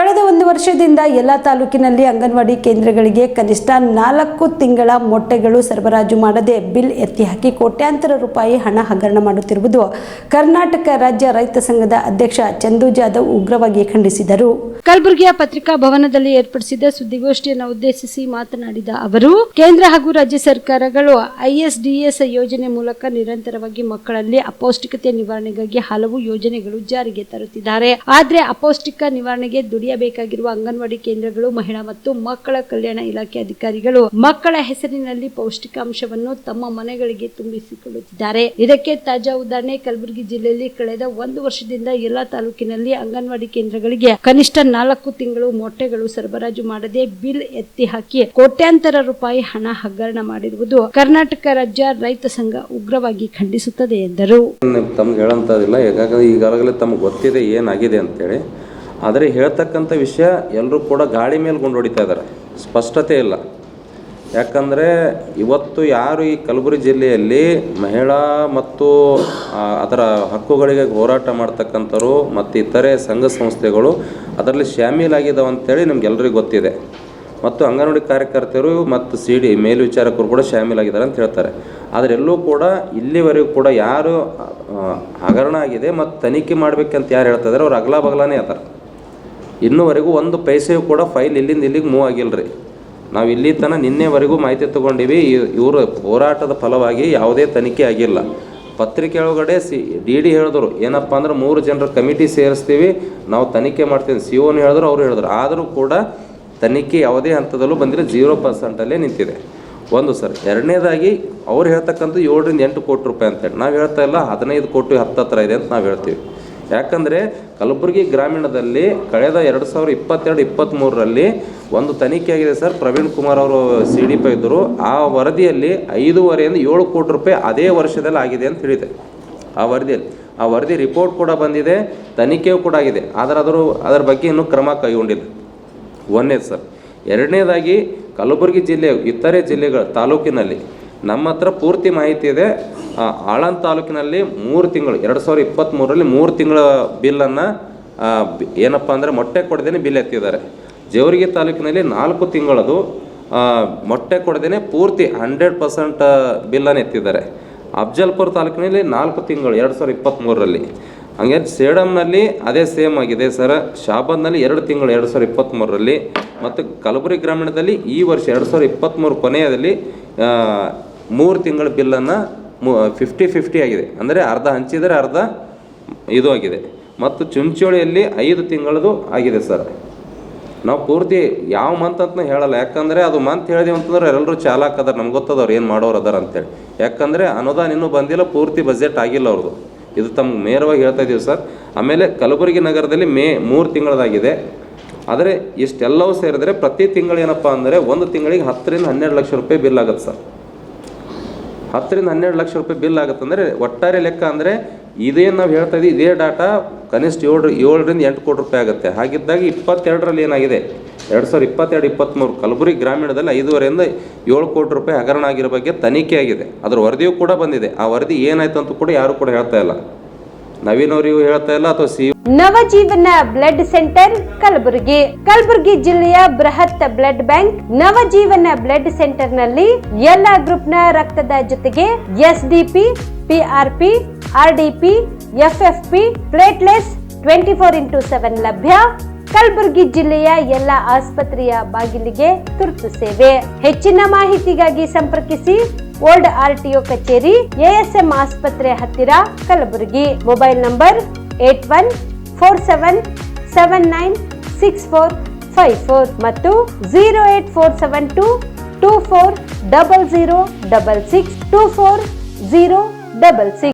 ಕಳೆದ ಒಂದು ವರ್ಷದಿಂದ ಎಲ್ಲ ತಾಲೂಕಿನಲ್ಲಿ ಅಂಗನವಾಡಿ ಕೇಂದ್ರಗಳಿಗೆ ಕನಿಷ್ಠ ನಾಲ್ಕು ತಿಂಗಳ ಮೊಟ್ಟೆಗಳು ಸರಬರಾಜು ಮಾಡದೆ ಬಿಲ್ ಎತ್ತಿ ಹಾಕಿ ಕೋಟ್ಯಾಂತರ ರೂಪಾಯಿ ಹಣ ಹಗರಣ ಮಾಡುತ್ತಿರುವುದು ಕರ್ನಾಟಕ ರಾಜ್ಯ ರೈತ ಸಂಘದ ಅಧ್ಯಕ್ಷ ಚಂದು ಜಾಧವ್ ಉಗ್ರವಾಗಿ ಖಂಡಿಸಿದರು. ಕಲಬುರಗಿಯ ಪತ್ರಿಕಾ ಭವನದಲ್ಲಿ ಏರ್ಪಡಿಸಿದ್ದ ಸುದ್ದಿಗೋಷ್ಠಿಯನ್ನು ಉದ್ದೇಶಿಸಿ ಮಾತನಾಡಿದ ಅವರು, ಕೇಂದ್ರ ಹಾಗೂ ರಾಜ್ಯ ಸರ್ಕಾರಗಳು ಐಎಸ್ಡಿಎಸ್ ಯೋಜನೆ ಮೂಲಕ ನಿರಂತರವಾಗಿ ಮಕ್ಕಳಲ್ಲಿ ಅಪೌಷ್ಟಿಕತೆ ನಿವಾರಣೆಗಾಗಿ ಹಲವು ಯೋಜನೆಗಳು ಜಾರಿಗೆ ತರುತ್ತಿದ್ದಾರೆ. ಆದರೆ ಅಪೌಷ್ಟಿಕ ನಿವಾರಣೆಗೆ ದುಡಿಯಬೇಕಾಗಿರುವ ಅಂಗನವಾಡಿ ಕೇಂದ್ರಗಳು, ಮಹಿಳಾ ಮತ್ತು ಮಕ್ಕಳ ಕಲ್ಯಾಣ ಇಲಾಖೆ ಅಧಿಕಾರಿಗಳು ಮಕ್ಕಳ ಹೆಸರಿನಲ್ಲಿ ಪೌಷ್ಟಿಕಾಂಶವನ್ನು ತಮ್ಮ ಮನೆಗಳಿಗೆ ತುಂಬಿಸಿಕೊಳ್ಳುತ್ತಿದ್ದಾರೆ ಇದಕ್ಕೆ ತಾಜಾ ಉದಾಹರಣೆ ಕಲಬುರಗಿ ಜಿಲ್ಲೆಯಲ್ಲಿ ಕಳೆದ ಒಂದು ವರ್ಷದಿಂದ ಎಲ್ಲಾ ತಾಲೂಕಿನಲ್ಲಿ ಅಂಗನವಾಡಿ ಕೇಂದ್ರಗಳಿಗೆ ಕನಿಷ್ಠ ನಾಲ್ಕು ತಿಂಗಳು ಮೊಟ್ಟೆಗಳು ಸರಬರಾಜು ಮಾಡದೆ ಬಿಲ್ ಎತ್ತಿ ಹಾಕಿ ಕೋಟ್ಯಾಂತರ ರೂಪಾಯಿ ಹಣ ಹಗರಣ ಮಾಡಿರುವುದು ಕರ್ನಾಟಕ ರಾಜ್ಯ ರೈತ ಸಂಘ ಉಗ್ರವಾಗಿ ಖಂಡಿಸುತ್ತದೆ ಎಂದರು. ತಮ್ಗೆ ಈಗಾಗಲೇ ತಮ್ಗೆ ಗೊತ್ತಿದೆ ಏನಾಗಿದೆ ಅಂತೇಳಿ. ಆದರೆ ಹೇಳ್ತಕ್ಕಂಥ ವಿಷಯ ಎಲ್ಲರೂ ಕೂಡ ಗಾಳಿ ಮೇಲೆ ಗುಂಡೊಡಿತಾ ಇದ್ದಾರೆ. ಸ್ಪಷ್ಟತೆ ಇಲ್ಲ. ಯಾಕಂದರೆ ಇವತ್ತು ಯಾರು ಈ ಕಲಬುರಗಿ ಜಿಲ್ಲೆಯಲ್ಲಿ ಮಹಿಳಾ ಮತ್ತು ಅದರ ಹಕ್ಕುಗಳಿಗೆ ಹೋರಾಟ ಮಾಡ್ತಕ್ಕಂಥವ್ರು ಮತ್ತು ಇತರೆ ಸಂಘ ಸಂಸ್ಥೆಗಳು ಅದರಲ್ಲಿ ಶಾಮೀಲಾಗಿದ್ದಾವೆ ಅಂತೇಳಿ ನಮಗೆಲ್ಲರಿಗೂ ಗೊತ್ತಿದೆ. ಮತ್ತು ಅಂಗನವಾಡಿ ಕಾರ್ಯಕರ್ತರು ಮತ್ತು ಸಿ ಡಿ ಮೇಲ್ವಿಚಾರಕರು ಕೂಡ ಶಾಮೀಲಾಗಿದ್ದಾರೆ ಅಂತ ಹೇಳ್ತಾರೆ. ಆದರೆ ಎಲ್ಲೂ ಕೂಡ ಇಲ್ಲಿವರೆಗೂ ಕೂಡ ಯಾರು ಹಗರಣ ಆಗಿದೆ ಮತ್ತು ತನಿಖೆ ಮಾಡಬೇಕಂತ ಯಾರು ಹೇಳ್ತಾ ಇದ್ದಾರೆ, ಅವ್ರು ಅಗಲ ಬಗಲಾನೇ ಅದಾರ ಇನ್ನೂವರೆಗೂ ಒಂದು ಪೈಸೆಯು ಕೂಡ ಫೈಲ್ ಇಲ್ಲಿಂದ ಇಲ್ಲಿಗೆ ಮೂವ್ ಆಗಿಲ್ಲ ರೀ ನಾವು ಇಲ್ಲಿ ತನಕ ನಿನ್ನೆವರೆಗೂ ಮಾಹಿತಿ ತೊಗೊಂಡಿವಿ ಇವರು ಹೋರಾಟದ ಫಲವಾಗಿ ಯಾವುದೇ ತನಿಖೆ ಆಗಿಲ್ಲ. ಪತ್ರಿಕೆ ಒಳಗಡೆ ಸಿ, ಡಿ ಡಿ ಹೇಳಿದ್ರು, ಏನಪ್ಪ ಅಂದ್ರೆ ಮೂರು ಜನರ ಕಮಿಟಿ ಸೇರಿಸ್ತೀವಿ, ನಾವು ತನಿಖೆ ಮಾಡ್ತೀವಿ ಸಿ ಓನ್ ಹೇಳಿದ್ರು, ಅವರು ಹೇಳಿದ್ರು. ಆದರೂ ಕೂಡ ತನಿಖೆ ಯಾವುದೇ ಹಂತದಲ್ಲೂ ಬಂದಿಲ್ಲ, ಜೀರೋ ಪರ್ಸೆಂಟಲ್ಲೇ ನಿಂತಿದೆ. ಒಂದು ಸರ್, ಎರಡನೇದಾಗಿ ಅವ್ರು ಹೇಳ್ತಕ್ಕಂಥ ಏಳರಿಂದ ಎಂಟು ಕೋಟಿ ರೂಪಾಯಿ ಅಂತೇಳಿ. ನಾವು ಹೇಳ್ತಾ ಇಲ್ಲ, ಹದಿನೈದು ಕೋಟಿ ಹತ್ತತ್ರ ಇದೆ ಅಂತ ನಾವು ಹೇಳ್ತೀವಿ. ಯಾಕಂದರೆ ಕಲಬುರಗಿ ಗ್ರಾಮೀಣದಲ್ಲಿ ಕಳೆದ ಎರಡು ಸಾವಿರದ ಇಪ್ಪತ್ತೆರಡು ಇಪ್ಪತ್ತ್ಮೂರರಲ್ಲಿ ಒಂದು ತನಿಖೆ ಆಗಿದೆ ಸರ್. ಪ್ರವೀಣ್ ಕುಮಾರ್ ಅವರು ಸಿ ಡಿ ಪಿ ಇದ್ದರು ಆ ವರದಿಯಲ್ಲಿ ಐದೂವರೆಯಿಂದ ಏಳು ಕೋಟಿ ರೂಪಾಯಿ ಅದೇ ವರ್ಷದಲ್ಲಿ ಆಗಿದೆ ಅಂತ ಹೇಳಿದೆ. ಆ ವರದಿಯಲ್ಲಿ. ಆ ವರದಿ ರಿಪೋರ್ಟ್ ಕೂಡ ಬಂದಿದೆ, ತನಿಖೆಯೂ ಕೂಡ ಆಗಿದೆ. ಆದರೆ ಅದರ ಅದರ ಬಗ್ಗೆ ಇನ್ನೂ ಕ್ರಮ ಕೈಗೊಂಡಿಲ್ಲ. ಒಂದನೇದು ಸರ್. ಎರಡನೇದಾಗಿ ಕಲಬುರಗಿ ಜಿಲ್ಲೆ, ಇತರೆ ಜಿಲ್ಲೆಗಳ ತಾಲೂಕಿನಲ್ಲಿ ನಮ್ಮ ಹತ್ರ ಪೂರ್ತಿ ಮಾಹಿತಿ ಇದೆ. ಆಳಂದ ತಾಲೂಕಿನಲ್ಲಿ ಮೂರು ತಿಂಗಳು, ಎರಡು ಸಾವಿರದ ಇಪ್ಪತ್ತ್ಮೂರರಲ್ಲಿ ಮೂರು ತಿಂಗಳ ಬಿಲ್ಲನ್ನು ಏನಪ್ಪ ಅಂದರೆ ಮೊಟ್ಟೆ ಕೊಡದೇನೆ ಬಿಲ್ ಎತ್ತಿದ್ದಾರೆ. ಜೇವರಿಗೆ ತಾಲೂಕಿನಲ್ಲಿ ನಾಲ್ಕು ತಿಂಗಳದು ಮೊಟ್ಟೆ ಕೊಡದೇನೆ ಪೂರ್ತಿ ಹಂಡ್ರೆಡ್ ಪರ್ಸೆಂಟ್ ಬಿಲ್ಲನ್ನು ಎತ್ತಿದ್ದಾರೆ. ಅಫ್ಜಲ್ಪುರ್ ತಾಲೂಕಿನಲ್ಲಿ ನಾಲ್ಕು ತಿಂಗಳು, ಎರಡು ಸಾವಿರದ ಇಪ್ಪತ್ತ್ಮೂರರಲ್ಲಿ ಹಂಗೆ ಸೇಡಮ್ನಲ್ಲಿ ಅದೇ ಸೇಮ್ ಆಗಿದೆ ಸರ್. ಶಾಬಾದ್ನಲ್ಲಿ ಎರಡು ತಿಂಗಳು, ಎರಡು ಸಾವಿರದ ಇಪ್ಪತ್ತ್ಮೂರರಲ್ಲಿ ಮತ್ತು ಕಲಬುರಗಿ ಗ್ರಾಮೀಣದಲ್ಲಿ ಈ ವರ್ಷ ಎರಡು ಸಾವಿರದ ಇಪ್ಪತ್ತ್ಮೂರು ಕೊನೆಯದಲ್ಲಿ ಮೂರು ತಿಂಗಳ ಬಿಲ್ಲನ್ನು ಮು ಫಿಫ್ಟಿ ಫಿಫ್ಟಿ ಆಗಿದೆ. ಅಂದರೆ ಅರ್ಧ ಹಂಚಿದರೆ ಅರ್ಧ ಇದು ಆಗಿದೆ. ಮತ್ತು ಚುಂಚೋಳಿಯಲ್ಲಿ ಐದು ತಿಂಗಳದು ಆಗಿದೆ ಸರ್. ನಾವು ಪೂರ್ತಿ ಯಾವ ಮಂತ್ ಅಂತ ಹೇಳಲ್ಲ. ಯಾಕಂದರೆ ಅದು ಮಂತ್ ಹೇಳಿದೀವಿ ಅಂತಂದ್ರೆ ಎಲ್ಲರೂ ಚಾಲಕ ಅದಾರ. ನಮ್ಗೆ ಗೊತ್ತದವ್ರು ಏನು ಮಾಡೋರು ಅದಾರ ಅಂತೇಳಿ. ಯಾಕಂದರೆ ಅನುದಾನ ಇನ್ನೂ ಬಂದಿಲ್ಲ, ಪೂರ್ತಿ ಬಜೆಟ್ ಆಗಿಲ್ಲ ಅವ್ರದ್ದು ಇದು ತಮ್ಗೆ ನೇರವಾಗಿ ಹೇಳ್ತಾ ಇದ್ದೀವಿ ಸರ್. ಆಮೇಲೆ ಕಲಬುರಗಿ ನಗರದಲ್ಲಿ ಮೇ ಮೂರು ತಿಂಗಳದಾಗಿದೆ. ಆದರೆ ಇಷ್ಟೆಲ್ಲವೂ ಸೇರಿದ್ರೆ ಪ್ರತಿ ತಿಂಗಳು ಏನಪ್ಪ ಅಂದರೆ ಒಂದು ತಿಂಗಳಿಗೆ ಹತ್ತರಿಂದ ಹನ್ನೆರಡು ಲಕ್ಷ ರೂಪಾಯಿ ಬಿಲ್ ಆಗುತ್ತೆ ಸರ್. ಹತ್ತರಿಂದ ಹನ್ನೆರಡು ಲಕ್ಷ ರೂಪಾಯಿ ಬಿಲ್ ಆಗುತ್ತೆ ಅಂದರೆ ಒಟ್ಟಾರೆ ಲೆಕ್ಕ ಅಂದರೆ ಇದೇನು ನಾವು ಹೇಳ್ತಾ ಇದ್ದೀವಿ, ಇದೇ ಡಾಟಾ ಕನಿಷ್ಠ ಏಳು, ಏಳರಿಂದ ಎಂಟು ಕೋಟಿ ರೂಪಾಯಿ ಆಗುತ್ತೆ. ಹಾಗಿದ್ದಾಗ ಇಪ್ಪತ್ತೆರಡರಲ್ಲಿ ಏನಾಗಿದೆ? ಎರಡು ಸಾವಿರದ ಇಪ್ಪತ್ತೆರಡು, ಇಪ್ಪತ್ತ್ಮೂರು ಕಲಬುರಗಿ ಗ್ರಾಮೀಣದಲ್ಲಿ ಐದುವರೆಯಿಂದ ಏಳು ಕೋಟಿ ರೂಪಾಯಿ ಹಗರಣ ಆಗಿರೋ ಬಗ್ಗೆ ತನಿಖೆ ಆಗಿದೆ. ಅದರ ವರದಿಯೂ ಕೂಡ ಬಂದಿದೆ. ಆ ವರದಿ ಏನಾಯ್ತು ಅಂತ ಕೂಡ ಯಾರು ಕೂಡ ಹೇಳ್ತಾ ಇಲ್ಲ. ನವೀನ್ ಅಥವಾ ನವಜೀವನ ಬ್ಲಡ್ ಸೆಂಟರ್ ಕಲಬುರಗಿ. ಕಲಬುರಗಿ ಜಿಲ್ಲೆಯ ಬೃಹತ್ ಬ್ಲಡ್ ಬ್ಯಾಂಕ್ ನವಜೀವನ ಬ್ಲಡ್ ಸೆಂಟರ್ನಲ್ಲಿ ಎಲ್ಲ ಗ್ರೂಪ್ನ ರಕ್ತದ ಜೊತೆಗೆ SDP, PRP, RDP P platelets twenty four into seven ಲಭ್ಯ. ಕಲಬುರಗಿ ಜಿಲ್ಲೆಯ ಎಲ್ಲ ಆಸ್ಪತ್ರೆಯ ಬಾಗಿಲಿಗೆ ತುರ್ತು ಸೇವೆ. ಹೆಚ್ಚಿನ ಮಾಹಿತಿಗಾಗಿ ಸಂಪರ್ಕಿಸಿ. ಓಲ್ಡ್ ಆರ್ಟಿಒ ಕಚೇರಿ ಎಎಸ್ಎಂ ಆಸ್ಪತ್ರೆ ಹತ್ತಿರ, Kalaburagi. Mobile number eight one four seven seven nine six four five four ಮತ್ತು zero eight four seven two two four double zero double six two four zero double six